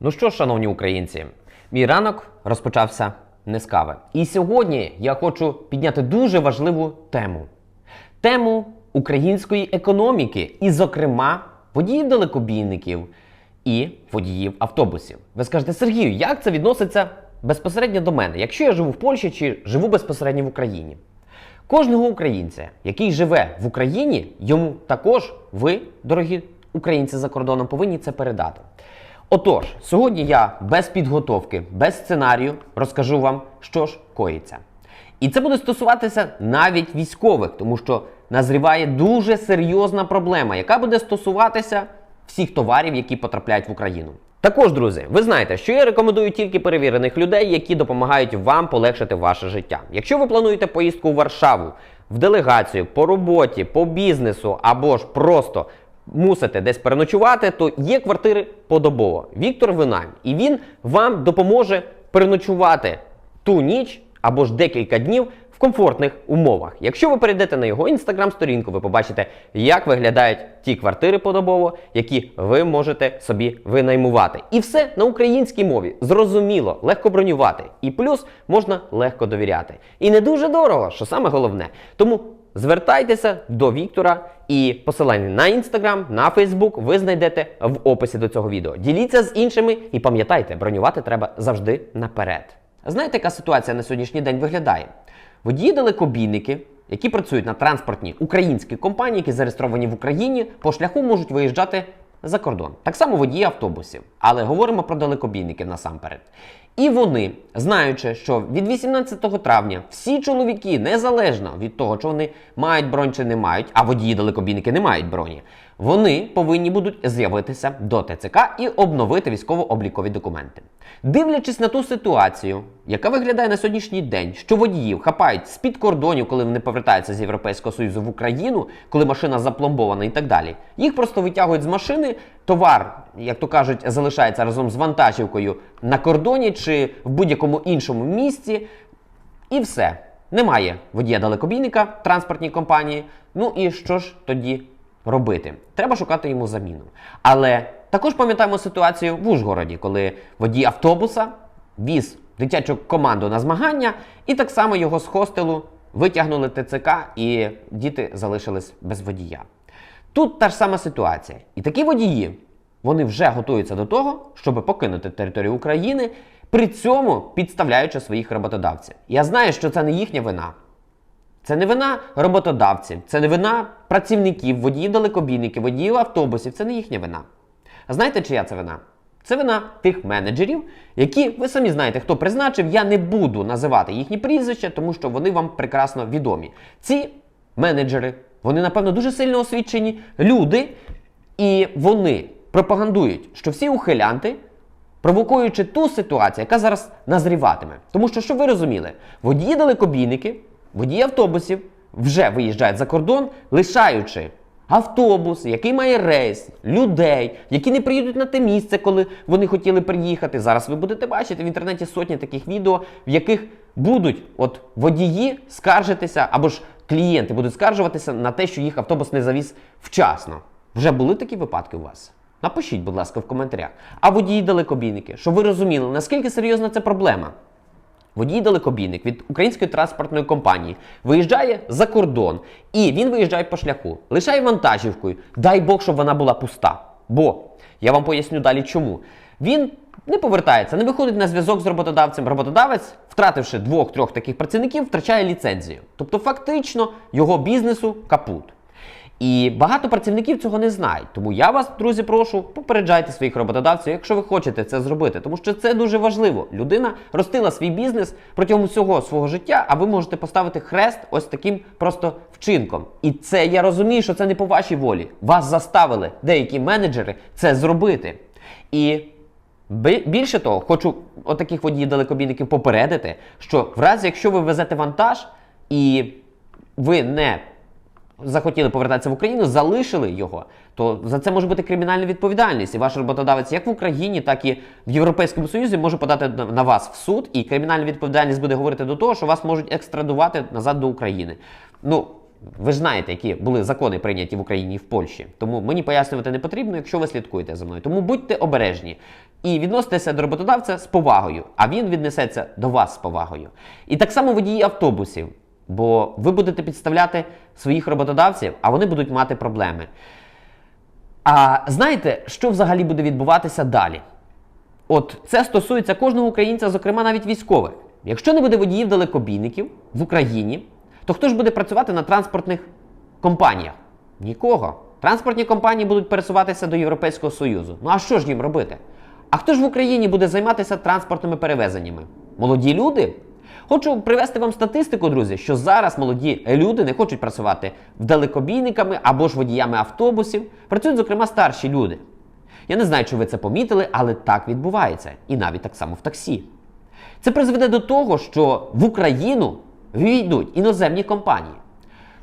Ну що, шановні українці, мій ранок розпочався не з кави. І сьогодні я хочу підняти дуже важливу тему: тему української економіки, і, зокрема, водіїв далекобійників і водіїв автобусів. Ви скажете, Сергію, як це відноситься безпосередньо до мене, якщо я живу в Польщі чи живу безпосередньо в Україні? Кожного українця, який живе в Україні, йому також ви, дорогі українці за кордоном, повинні це передати. Отож, сьогодні я без підготовки, без сценарію розкажу вам, що ж коїться. І це буде стосуватися навіть військових, тому що назріває дуже серйозна проблема, яка буде стосуватися всіх товарів, які потрапляють в Україну. Також, друзі, ви знаєте, що я рекомендую тільки перевірених людей, які допомагають вам полегшити ваше життя. Якщо ви плануєте поїздку у Варшаву в делегацію по роботі, по бізнесу або ж просто мусите десь переночувати, то є квартири подобово. Віктор Винайм, і він вам допоможе переночувати ту ніч або ж декілька днів в комфортних умовах. Якщо ви перейдете на його інстаграм-сторінку, ви побачите, як виглядають ті квартири подобово, які ви можете собі винаймувати. І все на українській мові. Зрозуміло, легко бронювати. І плюс можна легко довіряти. І не дуже дорого, що саме головне. Тому звертайтеся до Віктора. І посилання на інстаграм, на Фейсбук ви знайдете в описі до цього відео. Діліться з іншими і пам'ятайте, бронювати треба завжди наперед. Знаєте, яка ситуація на сьогоднішній день виглядає? Водії далекобійники, які працюють на транспортній українській компанії, які зареєстровані в Україні, по шляху можуть виїжджати за кордон. Так само водії автобусів. Але говоримо про далекобійників насамперед. І вони, знаючи, що від 18 травня всі чоловіки, незалежно від того, чи вони мають бронь чи не мають, а водії далекобійники не мають броні, вони повинні будуть з'явитися до ТЦК і обновити військово-облікові документи. Дивлячись на ту ситуацію, яка виглядає на сьогоднішній день, що водіїв хапають з-під кордонів, коли вони повертаються з Європейського Союзу в Україну, коли машина запломбована і так далі, їх просто витягують з машини, товар, як то кажуть, залишається разом з вантажівкою на кордоні чи в будь-якому іншому місці, і все. Немає водія далекобійника в транспортній компанії. Ну і що ж тоді робити? Треба шукати йому заміну. Але також пам'ятаємо ситуацію в Ужгороді, коли водій автобуса віз дитячу команду на змагання, і так само його з хостелу витягнули ТЦК, і діти залишились без водія. Тут та ж сама ситуація. І такі водії вони вже готуються до того, щоб покинути територію України, при цьому підставляючи своїх роботодавців. Я знаю, що це не їхня вина. Це не вина роботодавців, це не вина працівників, водіїв далекобійників, водіїв автобусів, це не їхня вина. А знаєте, чия це вина? Це вина тих менеджерів, які ви самі знаєте, хто призначив. Я не буду називати їхні прізвища, тому що вони вам прекрасно відомі. Ці менеджери, вони, напевно, дуже сильно освічені люди, і вони пропагандують, що всі ухилянти, провокуючи ту ситуацію, яка зараз назріватиме. Тому що, щоб ви розуміли, водії далекобійники, водії автобусів вже виїжджають за кордон, лишаючи автобус, який має рейс, людей, які не приїдуть на те місце, коли вони хотіли приїхати. Зараз ви будете бачити в інтернеті сотні таких відео, в яких будуть от водії скаржитися, або ж клієнти будуть скаржуватися на те, що їх автобус не завіз вчасно. Вже були такі випадки у вас? Напишіть, будь ласка, в коментарях. А водії далекобійники, щоб ви розуміли, наскільки серйозна це проблема. Водій далекобійник від української транспортної компанії виїжджає за кордон, і він виїжджає по шляху, лишає вантажівкою. Дай Бог, щоб вона була пуста. Бо я вам поясню далі, чому він не повертається, не виходить на зв'язок з роботодавцем. Роботодавець, втративши двох-трьох таких працівників, втрачає ліцензію. Тобто, фактично, його бізнесу капут. І багато працівників цього не знають. Тому я вас, друзі, прошу, попереджайте своїх роботодавців, якщо ви хочете це зробити, тому що це дуже важливо. Людина ростила свій бізнес протягом всього свого життя, а ви можете поставити хрест ось таким просто вчинком. І це я розумію, що це не по вашій волі. Вас заставили деякі менеджери це зробити. І більше того, хочу отаких водіїв далекобійників попередити, що в разі, якщо ви везете вантаж і ви не захотіли повертатися в Україну, залишили його, то за це може бути кримінальна відповідальність. І ваш роботодавець як в Україні, так і в Європейському Союзі може подати на- вас в суд, і кримінальна відповідальність буде говорити до того, що вас можуть екстрадувати назад до України. Ну, Ви ж знаєте, які були закони прийняті в Україні і в Польщі. Тому мені пояснювати не потрібно, якщо ви слідкуєте за мною. Тому будьте обережні і відноситеся до роботодавця з повагою, а він віднесеться до вас з повагою. І так само водії автобусів, бо ви будете підставляти своїх роботодавців, а вони будуть мати проблеми. А знаєте, що взагалі буде відбуватися далі? От це стосується кожного українця, зокрема навіть військових. Якщо не буде водіїв далекобійників в Україні, то хто ж буде працювати на транспортних компаніях? Нікого. Транспортні компанії будуть пересуватися до Європейського Союзу. Ну а що ж їм робити? А хто ж в Україні буде займатися транспортними перевезеннями? Молоді люди? Хочу привести вам статистику, друзі, що зараз молоді люди не хочуть працювати далекобійниками або ж водіями автобусів. Працюють, зокрема, старші люди. Я не знаю, чи ви це помітили, але так відбувається. І навіть так само в таксі. Це призведе до того, що в Україну війдуть іноземні компанії.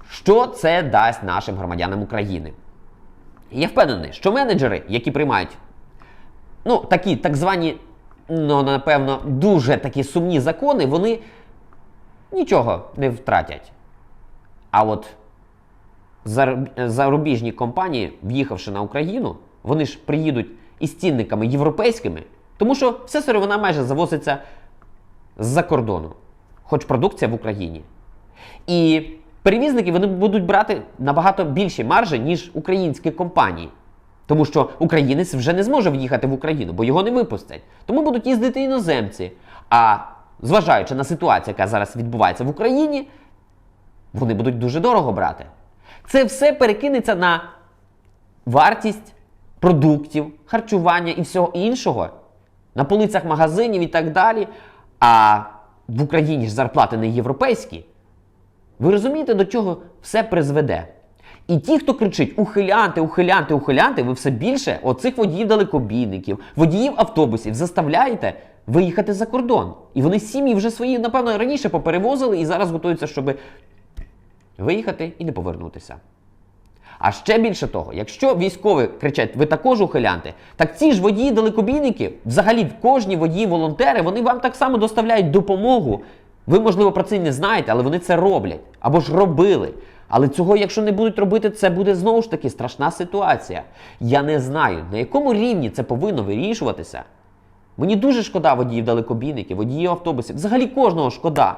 Що це дасть нашим громадянам України? Я впевнений, що менеджери, які приймають ну, такі так звані, ну, напевно, дуже такі сумні закони, вони нічого не втратять. А от зарубіжні компанії, в'їхавши на Україну, вони ж приїдуть із цінниками європейськими, тому що вся сировина майже завозиться з-за кордону, хоч продукція в Україні. І перевізники вони будуть брати набагато більші маржі, ніж українські компанії. Тому що українець вже не зможе в'їхати в Україну, бо його не випустять. Тому будуть їздити іноземці. А зважаючи на ситуацію, яка зараз відбувається в Україні, вони будуть дуже дорого брати. Це все перекинеться на вартість продуктів, харчування і всього іншого на полицях магазинів і так далі. А в Україні ж зарплати не європейські. Ви розумієте, до чого все призведе? І ті, хто кричить ухилянти, ухилянти, ухилянти, ви все більше оцих водіїв далекобійників, водіїв автобусів заставляєте виїхати за кордон. І вони сім'ї вже свої, напевно, раніше поперевозили і зараз готуються, щоб виїхати і не повернутися. А ще більше того, якщо військові кричать, ви також ухилянти, так ці ж водії далекобійники, взагалі кожні водії волонтери, вони вам так само доставляють допомогу. Ви, можливо, про це не знаєте, але вони це роблять або ж робили. Але цього, якщо не будуть робити, це буде знову ж таки страшна ситуація. Я не знаю, на якому рівні це повинно вирішуватися. Мені дуже шкода водіїв далекобійників, водіїв автобусів, взагалі кожного шкода.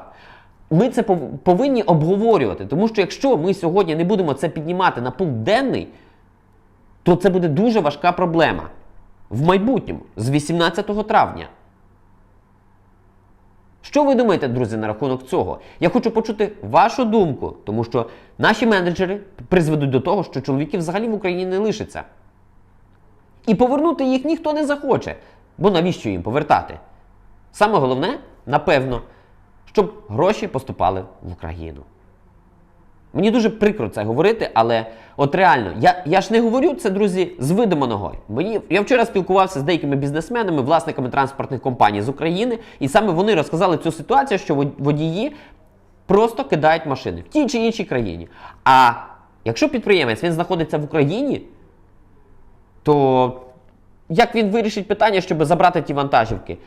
Ми це повинні обговорювати, тому що якщо ми сьогодні не будемо це піднімати на пункт денний, то це буде дуже важка проблема в майбутньому, з 18 травня. Що ви думаєте, друзі, на рахунок цього? Я хочу почути вашу думку, тому що наші менеджери призведуть до того, що чоловіків взагалі в Україні не лишиться. І повернути їх ніхто не захоче. Бо навіщо їм повертати? Саме головне, напевно, щоб гроші поступали в Україну. Мені дуже прикро це говорити, але от реально, я, я ж не говорю це, друзі, з видуманого. Мені я вчора спілкувався з деякими бізнесменами, власниками транспортних компаній з України, і саме вони розказали цю ситуацію, що водії просто кидають машини в тій чи іншій країні. А якщо підприємець він знаходиться в Україні, то як він вирішить питання, щоб забрати ті вантажівки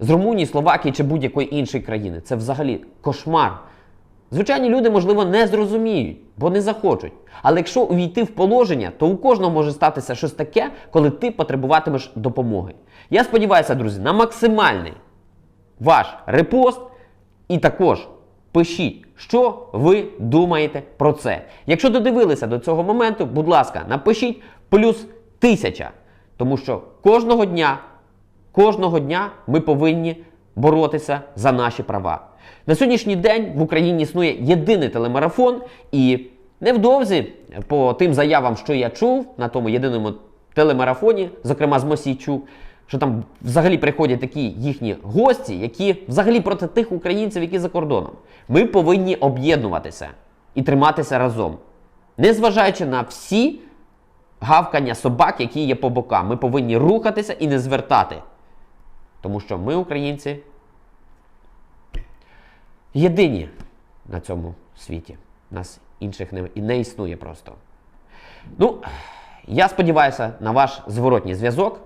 з Румунії, Словакії чи будь-якої іншої країни? Це взагалі кошмар. Звичайні люди, можливо, не зрозуміють, бо не захочуть. Але якщо увійти в положення, то у кожного може статися щось таке, коли ти потребуватимеш допомоги. Я сподіваюся, друзі, на максимальний ваш репост і також пишіть, що ви думаєте про це. Якщо додивилися до цього моменту, будь ласка, напишіть плюс тисяча. Тому що кожного дня, кожного дня ми повинні боротися за наші права. На сьогоднішній день в Україні існує єдиний телемарафон, і невдовзі, по тим заявам, що я чув на тому єдиному телемарафоні, зокрема з Мосійчук, що там взагалі приходять такі їхні гості, які взагалі проти тих українців, які за кордоном. Ми повинні об'єднуватися і триматися разом. Незважаючи на всі гавкання собак, які є по бокам, ми повинні рухатися і не звертати. Тому що ми, українці, єдині на цьому світі. Нас інших не, і не існує просто. Ну, я сподіваюся на ваш зворотній зв'язок.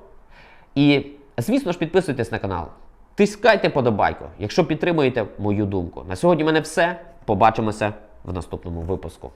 І, звісно ж, підписуйтесь на канал. Тискайте подобайку, якщо підтримуєте мою думку. На сьогодні в мене все. Побачимося в наступному випуску.